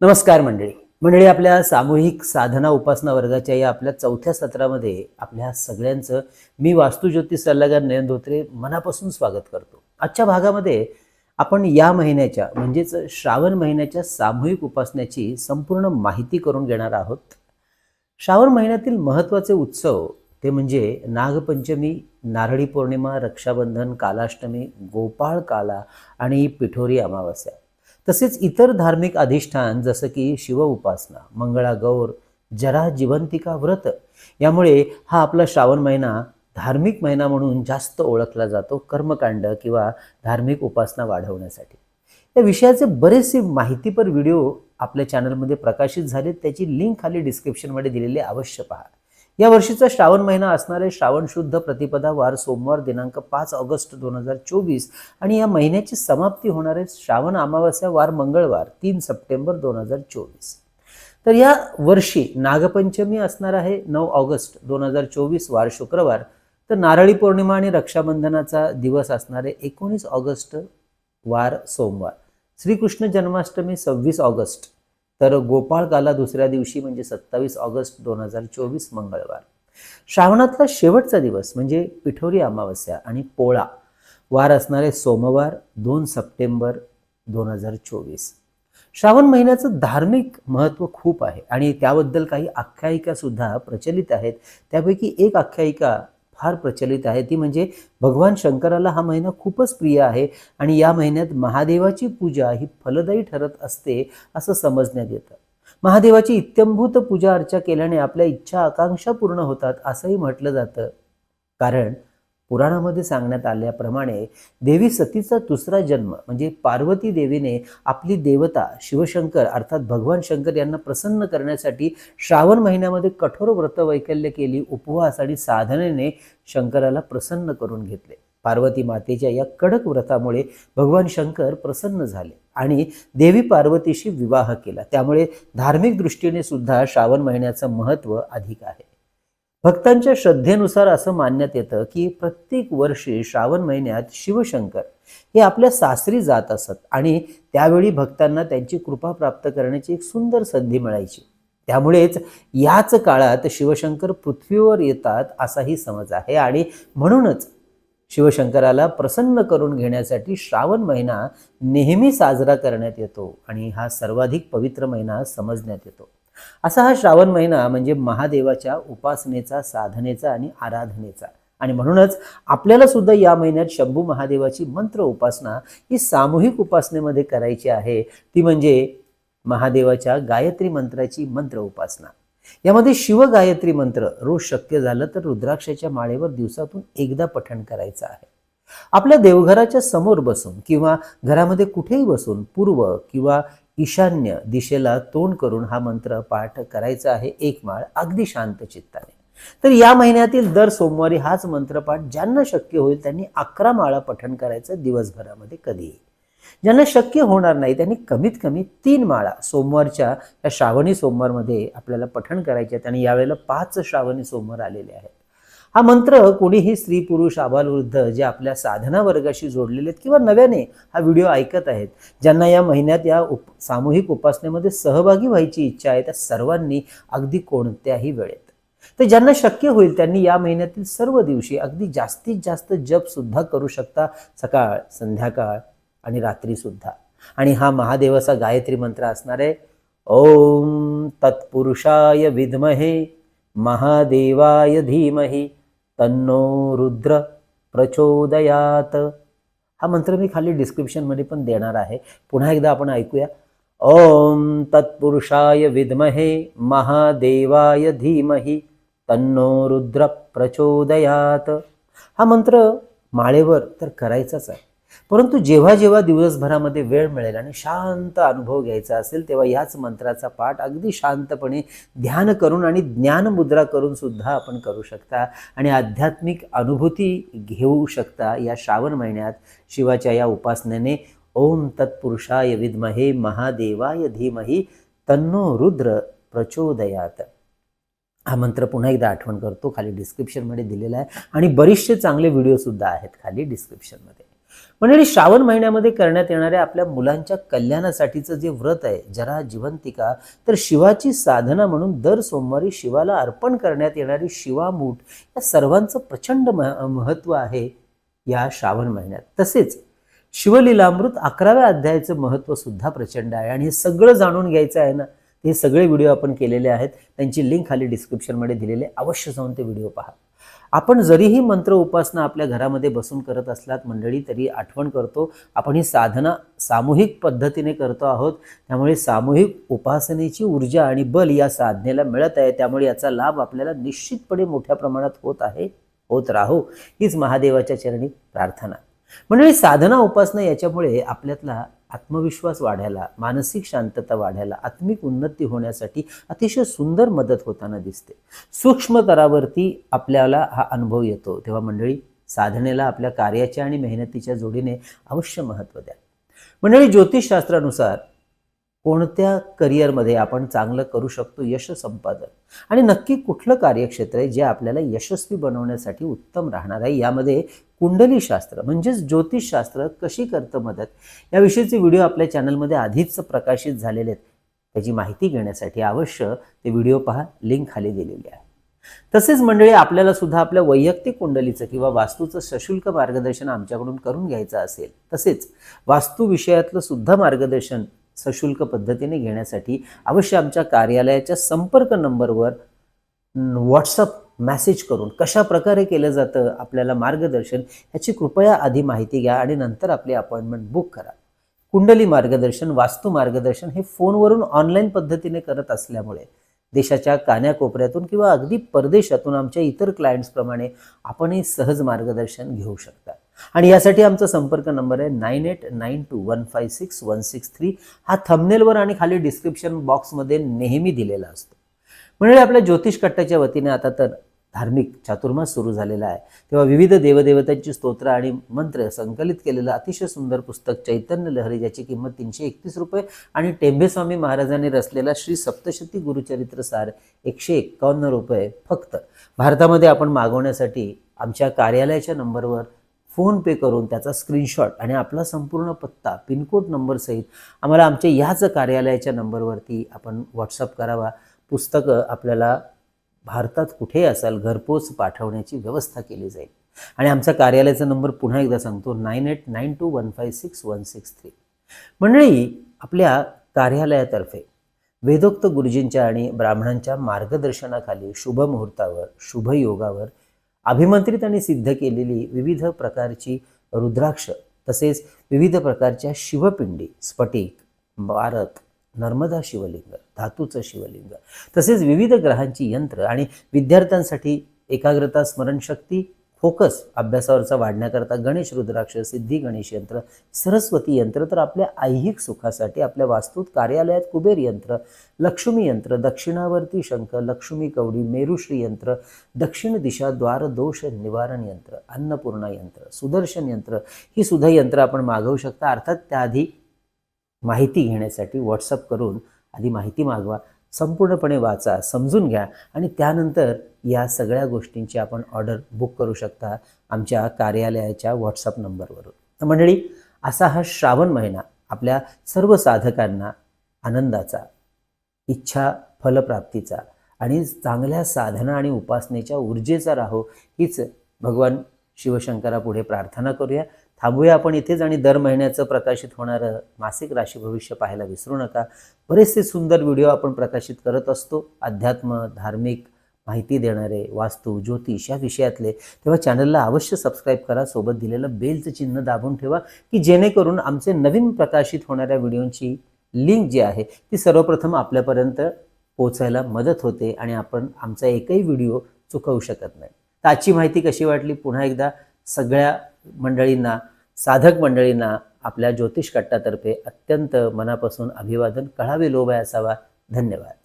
नमस्कार मंडळी. मंडळी आपल्या सामूहिक साधना उपासना वर्गाच्या या आपल्या चौथ्या सत्रामध्ये आपल्या सगळ्यांचं मी वास्तुज्योतिष सल्लागार नयन धोत्रे मनापासून स्वागत करतो. आजच्या भागामध्ये आपण या महिन्याच्या म्हणजेच श्रावण महिन्याच्या सामूहिक उपासनेची संपूर्ण माहिती करून घेणार आहोत. श्रावण महिन्यातील महत्त्वाचे उत्सव ते म्हणजे नागपंचमी नारळी पौर्णिमा रक्षाबंधन कालाष्टमी गोपाळ काला आणि पिठोरी अमावस्या. तसेच इतर धार्मिक अधिष्ठान जसं की शिव उपासना मंगळागौर जरा जिवंतिका व्रत यामुळे हा आपला श्रावण महिना धार्मिक महिना म्हणून जास्त ओळखला जातो कर्मकांड किंवा धार्मिक उपासना वाढवण्यासाठी. या विषयाचे बरेचसे माहितीपर व्हिडिओ आपल्या चॅनलमध्ये प्रकाशित झाले त्याची लिंक खाली डिस्क्रिप्शनमध्ये दिलेली अवश्य पहा. या वर्षीचा श्रावण महिना असणारे श्रावण शुद्ध प्रतिपदा वार सोमवार दिनांक पाच ऑगस्ट दोन हजार चोवीस आणि या महिन्याची समाप्ती होणारे श्रावण अमावस्या वार मंगळवार तीन सप्टेंबर दोन हजार चोवीस. तर या वर्षी नागपंचमी असणार आहे नऊ ऑगस्ट दोन हजार चोवीस वार शुक्रवार. तर नारळी पौर्णिमा आणि रक्षाबंधनाचा दिवस असणारे एकोणीस ऑगस्ट वार सोमवार. श्रीकृष्ण जन्माष्टमी सव्वीस ऑगस्ट. तर गोपाळ काला दुसऱ्या दिवशी म्हणजे सत्तावीस ऑगस्ट दोन हजार चोवीस मंगळवार. श्रावणातला शेवटचा दिवस म्हणजे पिठोरी अमावस्या आणि पोळा. वार असणारे सोमवार दोन सप्टेंबर दोन हजार चोवीस. श्रावण महिन्याचं धार्मिक महत्त्व खूप आहे आणि त्याबद्दल काही आख्यायिका सुद्धा प्रचलित आहेत. त्यापैकी एक आख्यायिका फार प्रचलित आहे. ती म्हणजे भगवान शंकराला हा महिना खूपच प्रिय आहे आणि या महिन्यात महादेवाची पूजा ही फलदायी ठरत असते असं समजण्यात येतं. महादेवाची इत्यंभूत पूजा अर्चा केल्याने आपल्या इच्छा आकांक्षा पूर्ण होतात असंही म्हटलं जातं. कारण पुराणामध्ये सांगण्यात आल्याप्रमाणे देवी सतीचा दुसरा जन्म म्हणजे पार्वती देवीने आपली देवता शिवशंकर अर्थात भगवान शंकर यांना प्रसन्न करण्यासाठी श्रावण महिन्यामध्ये कठोर व्रत वैकल्य केली उपवास आणि साधनेने शंकराला प्रसन्न करून घेतले. पार्वती मातेच्या या कडक व्रतामुळे भगवान शंकर प्रसन्न झाले आणि देवी पार्वतीशी विवाह केला. त्यामुळे धार्मिक दृष्टीने सुद्धा श्रावण महिन्याचं महत्त्व अधिक आहे. भक्तांच्या श्रद्धेनुसार असं मानण्यात येतं की प्रत्येक वर्षी श्रावण महिन्यात शिवशंकर हे आपल्या सासरी जात असत आणि त्यावेळी भक्तांना त्यांची कृपा प्राप्त करण्याची एक सुंदर संधी मिळायची. त्यामुळेच याच काळात शिवशंकर पृथ्वीवर येतात असाही समज आहे आणि म्हणूनच शिवशंकराला प्रसन्न करून घेण्यासाठी श्रावण महिना नेहमी साजरा करण्यात येतो आणि हा सर्वाधिक पवित्र महिना समजण्यात येतो. असा हा श्रावण महिना म्हणजे महादेवाच्या उपासनेचा साधनेचा आणि आराधनेचा. आणि म्हणूनच आपल्याला सुद्धा या महिन्यात शंभू महादेवाची मंत्र उपासना ही सामूहिक उपासनेमध्ये करायची आहे. ती म्हणजे महादेवाच्या गायत्री मंत्राची मंत्र उपासना. यामध्ये शिव गायत्री मंत्र रोज शक्य झालं तर रुद्राक्षाच्या माळेवर दिवसातून एकदा पठण करायचं आहे. आपल्या देवघराच्या समोर बसून किंवा घरामध्ये कुठेही बसून पूर्व किंवा ईशान्य दिशेला तोंड करून हा मंत्र पाठ करायचा आहे एक माळ अगदी शांत चित्ताने. तर या महिन्यातील दर सोमवारी हाच मंत्रपाठ ज्यांना शक्य होईल त्यांनी अकरा माळा पठण करायचं दिवसभरामध्ये कधीही ज्यांना शक्य होणार नाही त्यांनी कमीत कमी तीन माळा सोमवारच्या या श्रावणी सोमवारमध्ये आपल्याला पठण करायचे आहेत आणि यावेळेला पाच श्रावणी सोमवार आलेले आहेत. हा मंत्र कोणीही स्त्री पुरुष आबालवृद्ध जे आपल्या साधना वर्गाशी जोडलेले आहेत किंवा नव्याने हा व्हिडिओ ऐकत आहेत ज्यांना या महिन्यात या उप सामूहिक उपासनेमध्ये सहभागी व्हायची इच्छा आहे त्या सर्वांनी अगदी कोणत्याही वेळेत. तर ज्यांना शक्य होईल त्यांनी या महिन्यातील सर्व दिवशी अगदी जास्तीत जास्त जप सुद्धा करू शकता सकाळ संध्याकाळ आणि रात्री सुद्धा. आणि हा महादेवाचा गायत्री मंत्र असणार आहे ओम तत्पुरुषाय विद्महे महादेवाय धीमही. तन्नो रुद्र प्रचोदयात. हा मंत्र मी खाली डिस्क्रिप्शनमध्ये पण देणार आहे. पुन्हा एकदा आपण ऐकूया. ओम तत्पुरुषाय विद्महे महादेवाय धीमहि तन्नो रुद्र प्रचोदयात. हा मंत्र माळेवर तर करायचाच आहे. परंतु जेव्हा जेव्हा दिवसभरामध्ये वेळ मिळेल आणि शांत अनुभव घ्यायचा असेल तेव्हा याच मंत्राचा पाठ अगदी शांतपणे ध्यान करून आणि ज्ञानमुद्रा करून सुद्धा आपण करू शकता आणि आध्यात्मिक अनुभूती घेऊ शकता या श्रावण महिन्यात. शिवाच्या या उपासनेने ओम तत्पुरुषाय विद्महे महादेवाय धीमही तन्नो रुद्र प्रचोदयात. हा मंत्र पुन्हा एकदा आठवण करतो खाली डिस्क्रिप्शनमध्ये दिलेला आहे आणि बरेचसे चांगले व्हिडिओ सुद्धा आहेत खाली डिस्क्रिप्शनमध्ये मंडळी श्रावण महिन्यामध्ये करण्यात येणाऱ्या आपल्या मुलांच्या कल्याणासाठीचं जे व्रत आहे जरा जिवंतिका तर शिवाची साधना म्हणून दर सोमवारी शिवाला अर्पण करण्यात येणारी शिवामूठ या सर्वांचं प्रचंड मह महत्त्व आहे या श्रावण महिन्यात. तसेच शिवलीलामृत अकराव्या अध्यायाचं महत्त्व सुद्धा प्रचंड आहे आणि हे सगळं जाणून घ्यायचं आहे ना हे सगळे व्हिडिओ आपण केलेले आहेत. त्यांची लिंक खाली डिस्क्रिप्शनमध्ये दिलेले अवश्य जाऊन ते व्हिडिओ पहा. आपण जरीही मंत्र उपासना आपल्या घरामध्ये बसून करत असलात मंडळी तरी आठवण करतो आपण ही साधना सामूहिक पद्धतीने करतो आहोत. त्यामुळे सामूहिक उपासनेची ऊर्जा आणि बल या साधनेला मिळत आहे. त्यामुळे याचा लाभ आपल्याला निश्चितपणे मोठ्या प्रमाणात होत आहे होत राहो. हीच महादेवाच्या चरणी प्रार्थना. मंडळी साधना उपासना याच्यामुळे आपल्यातला आत्मविश्वास वाढायला मानसिक शांतता वाढायला आत्मिक उन्नती होण्यासाठी अतिशय सुंदर मदत होताना दिसते. सूक्ष्म स्तरावरती आपल्याला हा अनुभव येतो. तेव्हा मंडळी साधनेला आपल्या कार्याच्या आणि मेहनतीच्या जोडीने अवश्य महत्त्व द्या. मंडळी ज्योतिषशास्त्रानुसार कोणत्या करिअरमध्ये आपण चांगलं करू शकतो यश संपादन? आणि नक्की कुठलं कार्यक्षेत्र आहे जे आपल्याला यशस्वी बनवण्यासाठी उत्तम राहणार आहे? यामध्ये कुंडली शास्त्र म्हणजेच ज्योतिषशास्त्र कशी करतं मदत? याविषयीचे व्हिडिओ आपल्या चॅनलमध्ये आधीच प्रकाशित झालेले आहेत. त्याची माहिती घेण्यासाठी अवश्य ते व्हिडिओ पहा. लिंक खाली दिलेली आहे. तसेच मंडळी आपल्याला सुद्धा आपल्या वैयक्तिक कुंडलीचं किंवा वास्तूचं सशुल्क मार्गदर्शन आमच्याकडून करून घ्यायचं असेल तसेच वास्तू विषयातलं सुद्धा मार्गदर्शन सशुल्क पद्धतीने घेण्यासाठी अवश्य आमच्या कार्यालयाच्या संपर्क नंबरवर व्हॉट्सअप मॅसेज करून कशा प्रकारे केलं जातं आपल्याला मार्गदर्शन ह्याची कृपया आधी माहिती घ्या आणि नंतर आपली अपॉइंटमेंट बुक करा. कुंडली मार्गदर्शन वास्तू मार्गदर्शन हे फोनवरून ऑनलाईन पद्धतीने करत असल्यामुळे देशाच्या कान्याकोपऱ्यातून किंवा अगदी परदेशातून आमच्या इतर क्लायंट्सप्रमाणे आपणही सहज मार्गदर्शन घेऊ शकता. आणि यासाठी आमचा संपर्क नंबर आहे nine eight nine two one five six one six three. हा थंबनेलवर आणि खाली डिस्क्रिप्शन बॉक्समध्ये नेहमी दिलेला असतो. म्हणजे आपल्या ज्योतिष कट्ट्याच्या वतीने आता तर धार्मिक चातुर्मास सुरू झालेला आहे. तेव्हा विविध देवदेवतांची स्तोत्र आणि मंत्र संकलित केलेलं अतिशय सुंदर पुस्तक चैतन्य लहरी ज्याची किंमत तीनशे एकतीस रुपये आणि टेंभेस्वामी महाराजांनी रचलेला श्री सप्तशती गुरुचरित्र सार एकशे एक्कावन्न रुपये फक्त. भारतामध्ये आपण मागवण्यासाठी आमच्या कार्यालयाच्या नंबरवर फोन पे करून त्याचा स्क्रीनशॉट आणि आपला संपूर्ण पत्ता पिनकोड नंबरसहित आम्हाला आमच्या ह्याच कार्यालयाच्या नंबरवरती आपण व्हॉट्सअप करावा. पुस्तकं आपल्याला भारतात कुठेही असाल घरपोच पाठवण्याची व्यवस्था केली जाईल. आणि आमचा कार्यालयाचा नंबर पुन्हा एकदा सांगतो nine eight nine two one five six one six three. मंडळी आपल्या कार्यालयातर्फे वेदोक्त गुरुजींच्या आणि ब्राह्मणांच्या मार्गदर्शनाखाली शुभ मुहूर्तावर शुभ योगावर अभिमंत्रित आणि सिद्ध केलेली विविध प्रकारची रुद्राक्ष तसेच विविध प्रकारच्या शिवपिंडी स्फटिक भारत नर्मदा शिवलिंग धातूचं शिवलिंग तसेच विविध ग्रहांची यंत्र आणि विद्यार्थ्यांसाठी एकाग्रता स्मरणशक्ती फोकस अभ्यासावरचा वाढण्याकरता गणेश रुद्राक्ष सिद्धी गणेश यंत्र सरस्वती यंत्र तर आपल्या ऐहिक सुखासाठी आपल्या वास्तूत कार्यालयात कुबेर यंत्र लक्ष्मी यंत्र दक्षिणावर्ती शंख लक्ष्मी कवडी मेरुश्री यंत्र दक्षिण दिशा द्वार दोष निवारण यंत्र अन्नपूर्णा यंत्र सुदर्शन यंत्र ही सुद्धा यंत्र आपण मागवू शकता. अर्थात त्याआधी माहिती घेण्यासाठी व्हॉट्सअप करून आधी माहिती मागवा संपूर्णपणे वाचा समजून घ्या आणि त्यानंतर या सगळ्या गोष्टींची आपण ऑर्डर बुक करू शकता आमच्या कार्यालयाच्या व्हॉट्सअप नंबरवरून. तर मंडळी असा हा श्रावण महिना आपल्या सर्व साधकांना आनंदाचा इच्छा फलप्राप्तीचा आणि चांगल्या साधना आणि उपासनेच्या ऊर्जेचा राहो हीच भगवान शिवशंकरापुढे प्रार्थना करूया. थांबूया आपण इथेच आणि दर महिन्याचं प्रकाशित होणारं मासिक राशी भविष्य पाहायला विसरू नका. बरेचसे सुंदर व्हिडिओ आपण प्रकाशित करत असतो. अध्यात्म धार्मिक माहिती देणारे वास्तू ज्योतिष या विषयातले. तेव्हा चॅनलला अवश्य सबस्क्राईब करा. सोबत दिलेलं बेलचं चिन्ह दाबून ठेवा की जेणेकरून आमचे नवीन प्रकाशित होणाऱ्या व्हिडिओंची लिंक जी आहे ती सर्वप्रथम आपल्यापर्यंत पोचायला मदत होते आणि आपण आमचा एकही व्हिडिओ चुकवू शकत नाही. तर आजची माहिती कशी वाटली? पुन्हा एकदा सगळ्या मंडळींना साधक मंडळींना आपल्या ज्योतिष कट्टातर्फे अत्यंत मनापासून अभिवादन कळावे लोभ आहे असावा. धन्यवाद.